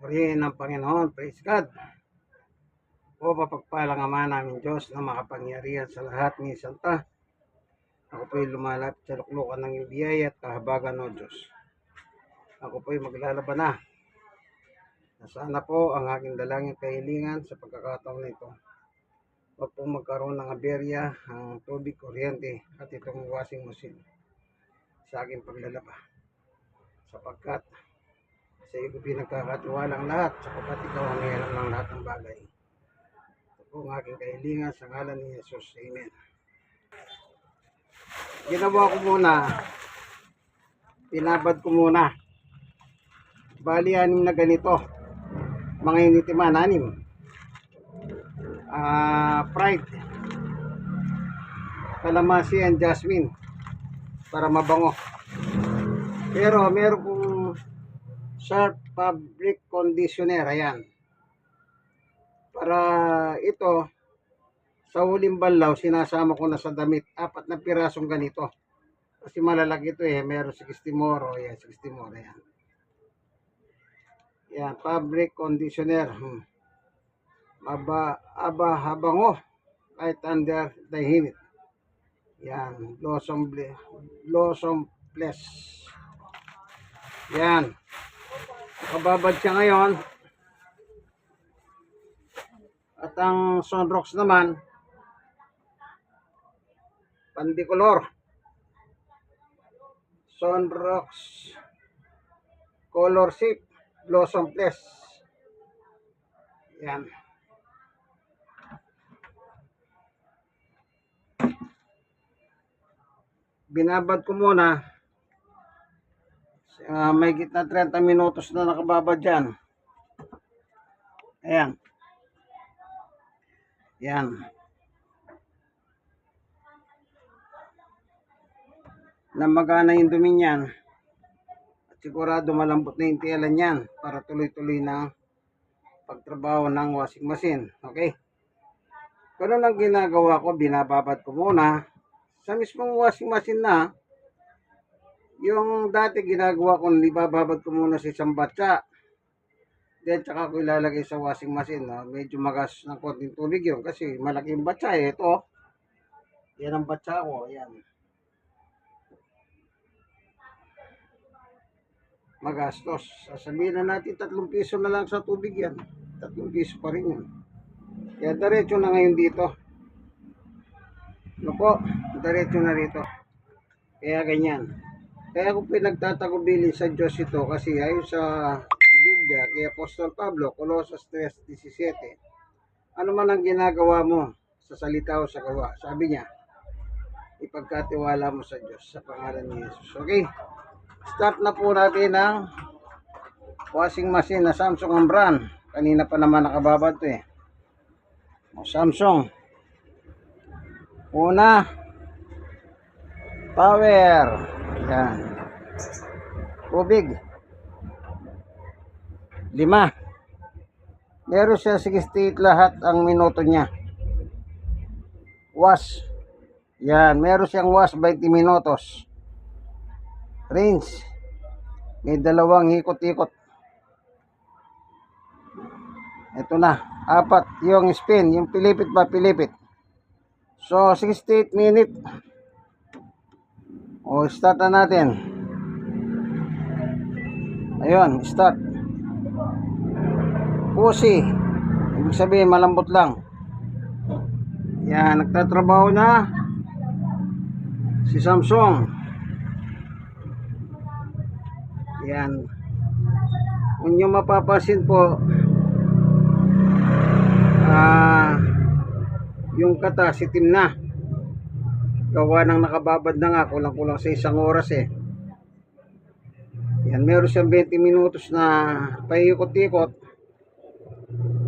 Purihin ng Panginoon. Praise God. O papagpalang Ama namin Diyos na makapangyarihan sa lahat ni Santa. Ako po'y lumalapit sa luklukan ng iyong biyaya at kahabagan o Diyos. Ako po'y maglalaban na. Na sana po ang aking dalangin kahilingan sa pagkakataon na ito. Huwag pong magkaroon ng aberya, ang tubig, kuryente at itong washing machine sa aking paglalaba. Sapagkat sa iyo ko pinagkakatiwala ang lahat sapagkat ikaw ang meron ng lahat ng bagay. Ito po ang aking kahilingan sa ngalan ni Jesus. Amen. Ginawa ko muna, pinabad ko muna. Bali, anim na ganito. Mga initiman, anim. Ah, pride. Kalamansi and jasmine. Para mabango. Pero meron kong sharp fabric conditioner. Ayan. Para ito, sa huling banlaw, sinasama ko na sa damit. Apat na pirasong ganito. Kasi malalaki ito eh. Meron 60 more. O yan, 60 more. Ayan. Yan, fabric conditioner. Hmm. Aba, aba, habango. Kahit under the hinit. Yan, Blossom, Blossom Plus. Yan. Nakababad siya ngayon. At ang Sunrocks naman, pandicolor. Sunrocks Color Shape Blossom Plus. Yan. Binabad ko muna. Ah, may gitna 30 minutos na nakababad dyan. Ayan. Yan. Namagana yung dumi niyan. At sigurado malambot na yung tela niyan para tuloy-tuloy na pagtrabaho ng washing machine. Okay? Ganun ang ginagawa ko, binababad ko muna. Sa mismong washing machine na, yung dati ginagawa ko, nibababad ko muna sa isang batsa. Then, tsaka ko ilalagay sa washing machine. No? Medyo magas ng konting tubig yun kasi malaking batsa eh. Ito, yan ang batsa ko. Yan. Magastos. Sasabihin na natin tatlong piso na lang sa tubig yan. Tatlong piso pa rin yan. Kaya diretso na ngayon dito. Ano po, diretso na rito. Kaya ganyan. Kaya ko pinagtatagubili sa Diyos ito kasi ayon sa Biblia, kay Apostol Pablo, Colossus 3.17, ano man ang ginagawa mo sa salita o sa gawa, sabi niya, ipagkatiwala mo sa Diyos sa pangalan ni Jesus. Okay? Start na po natin ang washing machine na Samsung ang brand. Kanina pa naman nakababad to eh. O, Samsung. Una, power. Yan. Tubig. Lima. Meron siya 68 lahat ang minuto niya. Wash. Yan. Meron siyang wash 20 minutos. Rinse. May dalawang ikot-ikot. Ito na. Apat. Yung spin. Yung pilipit ba pilipit. So, 68 minute. O, start na natin. Ayun, start. Pusi. Ibig sabihin, malambot lang. Yan, nagtatrabaho na si Samsung. Yan. Kung nyo mapapansin po, ah, yung kata, sitim na. Gawa ng nakababad na nga, kulang-kulang sa isang oras eh. Yan, meron siyang 20 minutos na paikot-ikot.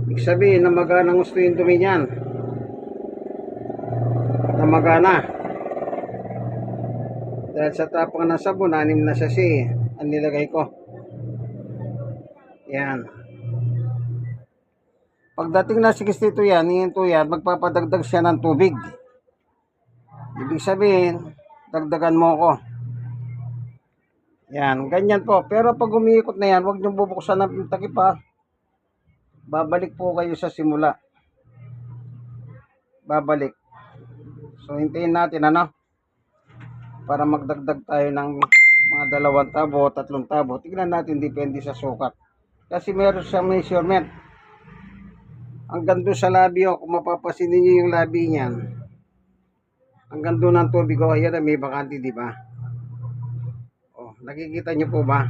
Ibig sabihin, namaga ng gusto yung dumi niyan. Na. Dahil sa tapang ng sabon, anim na sasi ang nilagay ko. Yan. Pagdating na 62 yan, hihinto yan, magpapadagdag siya ng tubig. Ibig sabihin, dagdagan mo ko. Yan, ganyan po. Pero pag umiikot na yan, huwag niyong bubuksan ng takip ha. babalik po kayo sa simula. Babalik. So, hintayin natin, ano? Para magdagdag tayo ng mga dalawang tabo tatlong tabo. Tignan natin, depende sa sukat. Kasi meron siyang measurement. Hanggang doon sa labi, oh, kung mapapasin ninyo yung labi niyan. Hanggang doon ang tubig, oh, ayan may bakante, di ba? Oh, nakikita niyo po ba?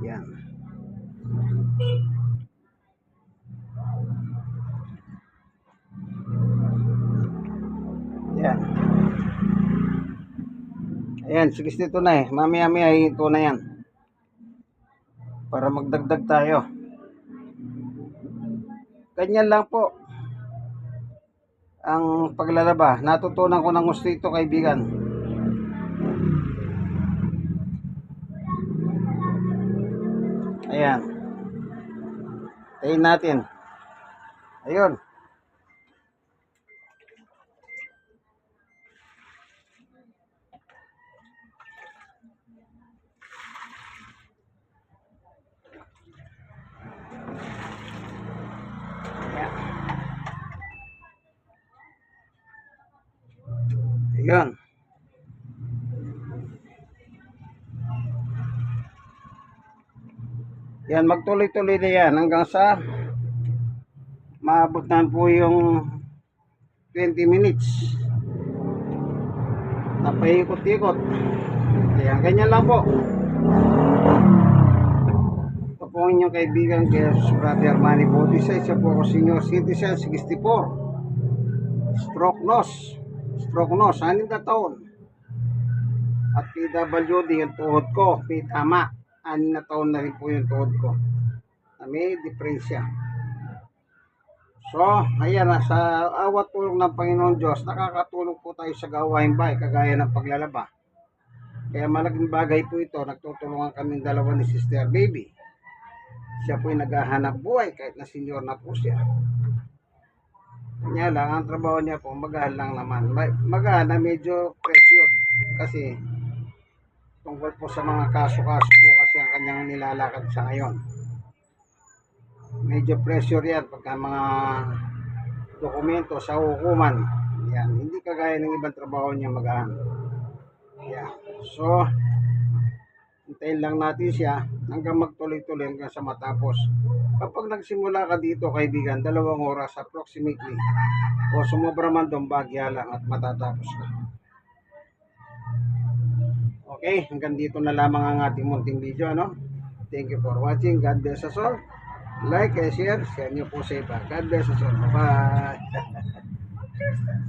Yan. Yan. Ayan, 62 na eh. Mamaya-maya ito na yan. Para magdagdag tayo. Ganyan lang po. Ang paglalaba. Natutunan ko ng gusto ito, kaibigan. Ayan. Tayin natin. Ayun. Ayan. Yan, magtuloy-tuloy na yan hanggang sa maabot na po yung 20 minutes. Napaikot-ikot. Ayan, ganyan lang po. Ito po ang inyong kaibigan kay Brother Manny Bautista. Isa po ako senior citizen, 64. Stroke nose. Stroke nose, anim na taon. At PWD yung tuhod ko, tama. Anim na taon na rin po yung tuhod ko. Na may diferensya. So, ayan sa awat tulong ng Panginoon Diyos, nakakatulong po tayo sa gawain bahay, kagaya ng paglalaba. Kaya malaking bagay po ito, nagtutulungan kaming dalawa ni Sister Baby. Siya po yung naghahanap buhay kahit na senior na po siya. Kanya lang, ang trabaho niya po, magahan lang naman. Ma- Magahan na medyo pressure. Kasi, tungkol po sa mga kaso-kaso po kasi ang kanyang nilalakad sa ngayon. Medyo pressure yan pagka mga dokumento sa hukuman. Yan, hindi kagaya ng ibang trabaho niya magahan. Yan. So, hintayin lang natin siya hanggang magtuloy-tuloy hanggang sa matapos. Kapag nagsimula ka dito, kaibigan, dalawang oras approximately, o sumobra man doon, bagya lang at matatapos ka. Okay, hanggang dito na lamang ang ating munting video, ano? Thank you for watching. God bless us all. Like and share. Share nyo po sa iba. God bless us all. Bye-bye.